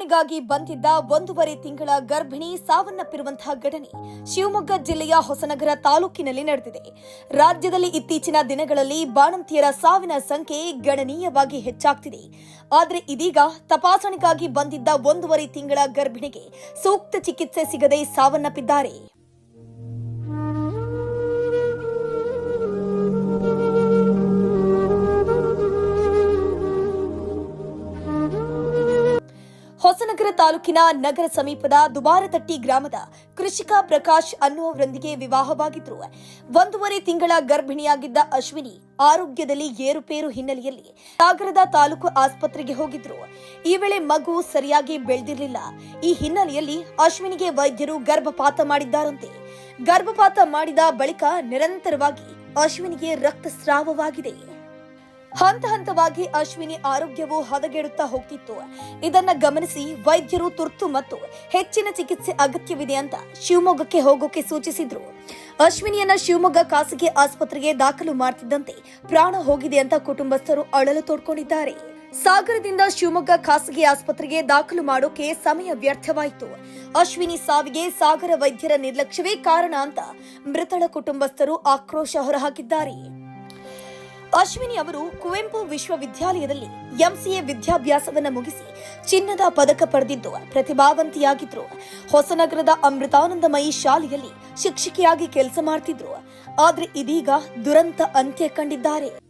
ತಪಾಸಣೆಗಾಗಿ ಬಂದಿದ್ದ ಒಂದೂವರೆ ತಿಂಗಳ ಗರ್ಭಿಣಿ ಸಾವನ್ನಪ್ಪಿರುವಂತಹ ಘಟನೆ ಶಿವಮೊಗ್ಗ ಜಿಲ್ಲೆಯ ಹೊಸನಗರ ತಾಲೂಕಿನಲ್ಲಿ ನಡೆದಿದೆ. ರಾಜ್ಯದಲ್ಲಿ ಇತ್ತೀಚಿನ ದಿನಗಳಲ್ಲಿ ಬಾಣಂತಿಯರ ಸಾವಿನ ಸಂಖ್ಯೆ ಗಣನೀಯವಾಗಿ ಹೆಚ್ಚಾಗ್ತಿದೆ. ಆದರೆ ಇದೀಗ ತಪಾಸಣೆಗಾಗಿ ಬಂದಿದ್ದ ಒಂದೂವರೆ ತಿಂಗಳ ಗರ್ಭಿಣಿಗೆ ಸೂಕ್ತ ಚಿಕಿತ್ಸೆ ಸಿಗದೆ ಸಾವನ್ನಪ್ಪಿದ್ದಾರೆ. ಹೊಸನಗರ ತಾಲೂಕಿನ ನಗರ ಸಮೀಪದ ದುಬಾರತಟ್ಟಿ ಗ್ರಾಮದ ಕೃಷಿಕ ಪ್ರಕಾಶ್ ಅನ್ನುವರೊಂದಿಗೆ ವಿವಾಹವಾಗಿದ್ರು. ಒಂದೂವರೆ ತಿಂಗಳ ಗರ್ಭಿಣಿಯಾಗಿದ್ದ ಅಶ್ವಿನಿ ಆರೋಗ್ಯದಲ್ಲಿ ಏರುಪೇರು ಹಿನ್ನೆಲೆಯಲ್ಲಿ ಸಾಗರದ ತಾಲೂಕು ಆಸ್ಪತ್ರೆಗೆ ಹೋಗಿದ್ರು. ಈ ವೇಳೆ ಮಗು ಸರಿಯಾಗಿ ಬೆಳೆದಿರಲಿಲ್ಲ. ಈ ಹಿನ್ನೆಲೆಯಲ್ಲಿ ಅಶ್ವಿನಿಗೆ ವೈದ್ಯರು ಗರ್ಭಪಾತ ಮಾಡಿದ್ದಾರಂತೆ. ಗರ್ಭಪಾತ ಮಾಡಿದ ಬಳಿಕ ನಿರಂತರವಾಗಿ ಅಶ್ವಿನಿಗೆ ರಕ್ತಸ್ರಾವವಾಗಿದೆ. ಹಂತ ಹಂತವಾಗಿ ಅಶ್ವಿನಿ ಆರೋಗ್ಯವು ಹದಗೆಡುತ್ತಾ ಹೋಗ್ತಿತ್ತು. ಇದನ್ನ ಗಮನಿಸಿ ವೈದ್ಯರು ತುರ್ತು ಮತ್ತು ಹೆಚ್ಚಿನ ಚಿಕಿತ್ಸೆ ಅಗತ್ಯವಿದೆ ಅಂತ ಶಿವಮೊಗ್ಗಕ್ಕೆ ಹೋಗೋಕೆ ಸೂಚಿಸಿದ್ರು. ಅಶ್ವಿನಿಯನ್ನ ಶಿವಮೊಗ್ಗ ಖಾಸಗಿ ಆಸ್ಪತ್ರೆಗೆ ದಾಖಲು ಮಾಡ್ತಿದ್ದಂತೆ ಪ್ರಾಣ ಹೋಗಿದೆ ಅಂತ ಕುಟುಂಬಸ್ಥರು ಅಳಲು ತೋಡ್ಕೊಂಡಿದ್ದಾರೆ. ಸಾಗರದಿಂದ ಶಿವಮೊಗ್ಗ ಖಾಸಗಿ ಆಸ್ಪತ್ರೆಗೆ ದಾಖಲು ಮಾಡೋಕೆ ಸಮಯ ವ್ಯರ್ಥವಾಯಿತು. ಅಶ್ವಿನಿ ಸಾವಿಗೆ ಸಾಗರ ವೈದ್ಯರ ನಿರ್ಲಕ್ಷ್ಯವೇ ಕಾರಣ ಅಂತ ಮೃತಳ ಕುಟುಂಬಸ್ಥರು ಆಕ್ರೋಶ ಹೊರಹಾಕಿದ್ದಾರೆ. ಅಶ್ವಿನಿ ಅವರು ಕುವೆಂಪು ವಿಶ್ವವಿದ್ಯಾಲಯದಲ್ಲಿ ಎಂಸಿಎ ವಿದ್ಯಾಭ್ಯಾಸವನ್ನು ಮುಗಿಸಿ ಚಿನ್ನದ ಪದಕ ಪಡೆದಿದ್ದು ಪ್ರತಿಭಾವಂತಿಯಾಗಿದ್ರು. ಹೊಸನಗರದ ಅಮೃತಾನಂದಮಯಿ ಶಾಲೆಯಲ್ಲಿ ಶಿಕ್ಷಕಿಯಾಗಿ ಕೆಲಸ ಮಾಡ್ತಿದ್ರು. ಆದ್ರೆ ಇದೀಗ ದುರಂತ ಅಂತ್ಯ ಕಂಡಿದ್ದಾರೆ.